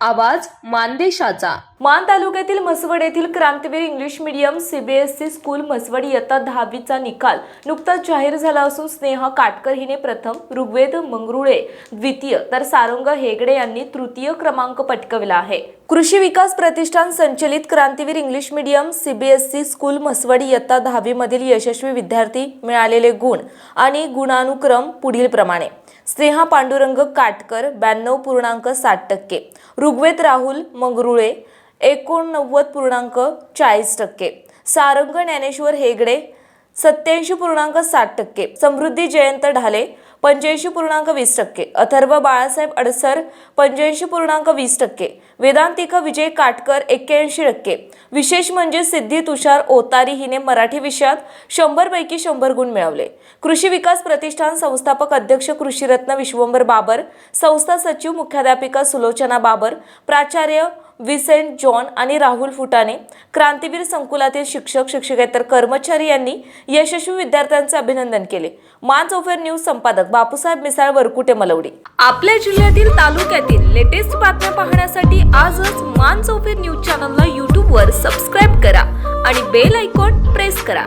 आवाज मानदेशाचा. मान तालुक्यातील म्हसवड येथील Krantiveer English medium CBSE school Mhaswad इयत्ता दहावीचा निकाल नुकताच जाहीर झाला असून स्नेहा काटकर हिने प्रथम ऋग्वेद मंगरुळे द्वितीय तर सारंग हेगडे यांनी तृतीय क्रमांक पटकविला आहे. कृषी विकास प्रतिष्ठान संचलित Krantiveer English medium CBSE school Mhaswad इयत्ता दहावी मधील यशस्वी विद्यार्थी मिळालेले गुण आणि गुणानुक्रम पुढील प्रमाणे स्नेहा पांडुरंग काटकर ब्याण्णव पूर्णांक साठ टक्के ऋग्वेद राहुल मंगरुळे एकोणनव्वद पूर्णांक चाळीस टक्के. सारंग ज्ञानेश्वर हेगडे सत्याऐंशी पूर्णांक साठ टक्के. समृद्धी जयंत ढाले पंच्याऐंशी पूर्णांक वीस टक्के. अथर्व बाळासाहेब अडसर पंच्याऐंशी पूर्णांक वीस टक्के. वेदांतिका विजय काटकर एक्क्याऐंशी टक्के. विशेष म्हणजे सिद्धी तुषार ओतारी हिने मराठी विषयात शंभरपैकी शंभर गुण मिळवले. कृषी विकास प्रतिष्ठान संस्थापक अध्यक्ष कृषीरत्न विश्वंभर बाबर संस्था सचिव मुख्याध्यापिका सुलोचना बाबर प्राचार्य विसेंट जॉन आणि राहुल फुटाणे क्रांतीवीर संकुलातील शिक्षक शिक्षकेतर कर्मचारी यांनी यशस्वी विद्यार्थ्यांचे अभिनंदन केले. मान्स ओफेर न्यूज संपादक बापूसाहेब मिसाळ वरकुटे मलवडे. आपल्या जिल्ह्यातील तालुक्यातील लेटेस्ट बातम्या पाहण्यासाठी आजच मान ओफेर न्यूज चॅनलला यूट्यूबवर सबस्क्राईब करा आणि बेल आयकॉन प्रेस करा.